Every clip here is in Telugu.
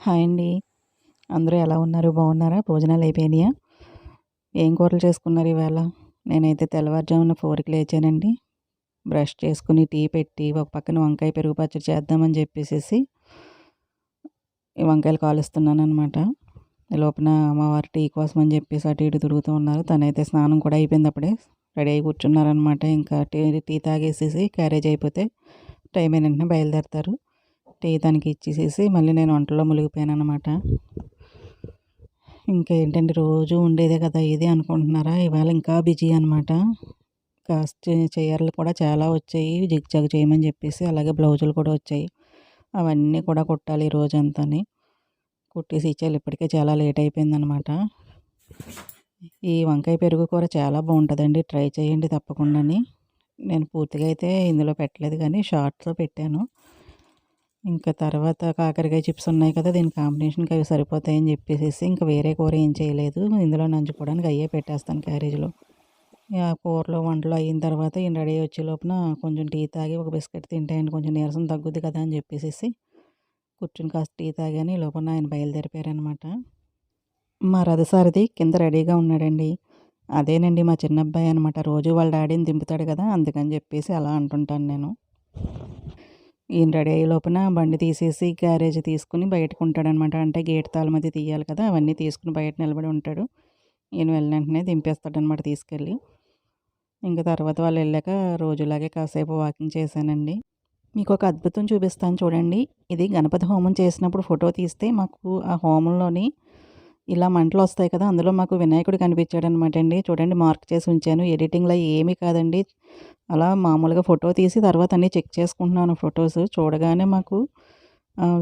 హాయ్ అండి. అందరూ ఎలా ఉన్నారు? బాగున్నారా? భోజనాలు అయిపోయినాయా? ఏం కూరలు చేసుకున్నారు ఇవాళ? నేనైతే తెల్లవారుజామున ఫోర్కి లేచానండి. బ్రష్ చేసుకుని టీ పెట్టి ఒక పక్కన వంకాయ పెరుగు పచ్చడి చేద్దామని చెప్పేసి వంకాయలు కాలుస్తున్నాను అనమాట లోపల అమ్మవారు టీ కోసం అని చెప్పేసి అటు ఇటు తిరుగుతూ ఉన్నారు. తనైతే స్నానం కూడా అయిపోయింది అప్పుడే. రెడీ అయి కూర్చున్నారనమాట ఇంకా టీ టీ తాగేసేసి క్యారేజ్ అయిపోతే టైం అయిన వెంటనే బయలుదేరతారు. టీ తనకి ఇచ్చేసేసి మళ్ళీ నేను వంటలో మునిగిపోయాను అనమాట ఇంకేంటంటే రోజు ఉండేదే కదా ఇది అనుకుంటున్నారా? ఇవాళ ఇంకా బిజీ అనమాట కాస్ట్ చీరలు కూడా చాలా వచ్చాయి. జిగ్ జగ్ చేయమని చెప్పేసి అలాగే బ్లౌజులు కూడా వచ్చాయి. అవన్నీ కూడా కుట్టాలి ఈ రోజంతాని కుట్టేసి ఇచ్చాలి ఇప్పటికే చాలా లేట్ అయిపోయిందనమాట ఈ వంకాయ పెరుగు కూర చాలా బాగుంటుందండి. ట్రై చేయండి తప్పకుండా నేను పూర్తిగా అయితే ఇందులో పెట్టలేదు కానీ షార్ట్స్లో పెట్టాను. ఇంకా తర్వాత కాకరకాయ చిప్స్ ఉన్నాయి కదా దీని కాంబినేషన్కి అవి సరిపోతాయని చెప్పేసి ఇంకా వేరే కూర ఏం చేయలేదు. ఇందులో నంచుకోవడానికి అయ్యే పెట్టేస్తాను క్యారేజ్లో. ఆ కూరలో వంటలు అయిన తర్వాత ఈయన రెడీ వచ్చే లోపల కొంచెం టీ తాగి ఒక బిస్కెట్ తింటాయండి కొంచెం నీరసం తగ్గుద్ది కదా అని చెప్పేసి కూర్చుని కాస్త టీ తాగాని. లోపల ఆయన బయలుదేరిపోయారనమాట మా రథసారథి కింద రెడీగా ఉన్నాడండి. అదేనండి మా చిన్న అబ్బాయి అనమాట రోజు వాళ్ళ డాడీని దింపుతాడు కదా అందుకని చెప్పేసి అలా అంటుంటాను నేను. ఈయన రెడీ అయ్యే లోపల బండి తీసేసి గ్యారేజ్ తీసుకుని బయటకు ఉంటాడనమాట. అంటే గేట్ తాళం మధ్య తీయాలి కదా అవన్నీ తీసుకుని బయట నిలబడి ఉంటాడు. ఈయన వెళ్ళిన వెంటనే దింపేస్తాడనమాట తీసుకెళ్ళి. ఇంకా తర్వాత వాళ్ళు వెళ్ళాక రోజులాగే కాసేపు వాకింగ్ చేశానండి. మీకు ఒక అద్భుతం చూపిస్తాను చూడండి. ఇది గణపతి హోమం చేసినప్పుడు ఫోటో తీస్తే మాకు ఆ హోమంలోని ఇలా మంటలు వస్తాయి కదా అందులో మాకు వినాయకుడు కనిపించాడు అనమాట అండి. చూడండి మార్క్ చేసి ఉంచాను. ఎడిటింగ్లో ఏమీ కాదండి. అలా మామూలుగా ఫోటో తీసి తర్వాత అన్నీ చెక్ చేసుకుంటున్నాను ఫొటోస్. చూడగానే మాకు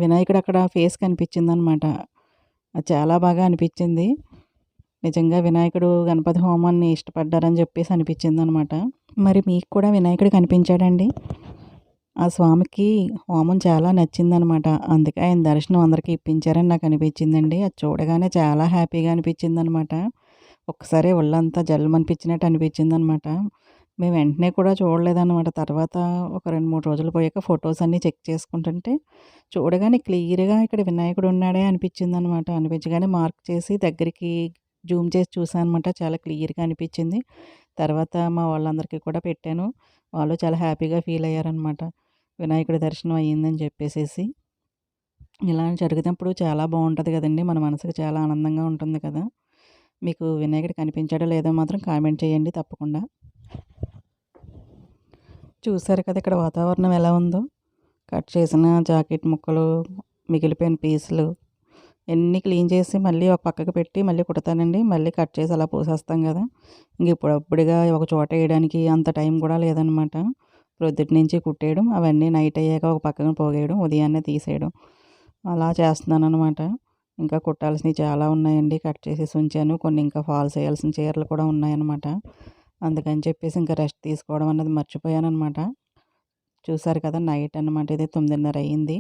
వినాయకుడు అక్కడ ఫేస్ కనిపించింది అనమాట చాలా బాగా అనిపించింది. నిజంగా వినాయకుడు గణపతి హోమాన్ని ఇష్టపడ్డారని చెప్పేసి అనిపించింది అనమాట మరి మీకు కూడా వినాయకుడు కనిపించాడండి? ఆ స్వామికి హోమం చాలా నచ్చిందనమాట. అందుకే ఆయన దర్శనం అందరికీ ఇప్పించారని నాకు అనిపించిందండి. అది చూడగానే చాలా హ్యాపీగా అనిపించింది అనమాట ఒక్కసారి ఒళ్ళంతా జల్మనిపించినట్టు అనిపించింది అనమాట మేము వెంటనే కూడా చూడలేదన్నమాట తర్వాత ఒక రెండు మూడు రోజులు పోయాక ఫొటోస్ అన్నీ చెక్ చేసుకుంటుంటే చూడగానే క్లియర్గా ఇక్కడ వినాయకుడు ఉన్నాడే అనిపించింది అనమాట అనిపించగానే మార్క్ చేసి దగ్గరికి జూమ్ చేసి చూసాను అనమాట చాలా క్లియర్గా అనిపించింది. తర్వాత మా వాళ్ళందరికీ కూడా పెట్టాను. వాళ్ళు చాలా హ్యాపీగా ఫీల్ అయ్యారనమాట. వినాయకుడి దర్శనం అయ్యిందని చెప్పేసేసి ఇలా జరిగినప్పుడు చాలా బాగుంటుంది కదండి. మన మనసుకు చాలా ఆనందంగా ఉంటుంది కదా. మీకు వినాయకుడు కనిపించాడో లేదో మాత్రం కామెంట్ చేయండి తప్పకుండా. చూసారు కదా ఇక్కడ వాతావరణం ఎలా ఉందో. కట్ చేసిన జాకెట్ ముక్కలు మిగిలిపోయిన పీసులు ఎన్ని క్లీన్ చేసి మళ్ళీ ఒక పక్కకు పెట్టి మళ్ళీ కుడతానండి. మళ్ళీ కట్ చేసి అలా పోసేస్తాం కదా. ఇంక ఇప్పుడు అప్పుడుగా ఒక చోట వేయడానికి అంత టైం కూడా లేదనమాట. ప్రొద్దుటి నుంచి కుట్టేయడం అవన్నీ నైట్ అయ్యాక ఒక పక్కన పోగేయడం ఉదయాన్నే తీసేయడం. అలా చేస్తున్నాను అనమాట ఇంకా కుట్టాల్సినవి చాలా ఉన్నాయండి. కట్ చేసేసి ఉంచాను కొన్ని ఇంకా ఫాల్స్ వేయాల్సిన చీరలు కూడా ఉన్నాయన్నమాట. అందుకని చెప్పేసి ఇంకా రెస్ట్ తీసుకోవడం అన్నది మర్చిపోయాను అనమాట చూసారు కదా నైట్ అనమాట ఇది. తొమ్మిదిన్నర అయ్యింది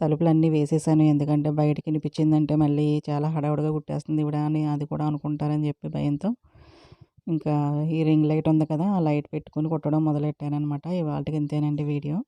తలుపులన్నీ వేసేసాను. ఎందుకంటే బయటకి వినిపించిందంటే మళ్ళీ చాలా హడావుడిగా కుట్టేస్తుంది ఇవిడ అని అది కూడా అనుకుంటారని చెప్పి భయంతో. ఇంకా ఈ రింగ్ లైట్ ఉంది కదా ఆ లైట్ పెట్టుకుని కుట్టడం మొదలెట్టాను అనమాట ఇవాళకి ఇంతేనండి వీడియో.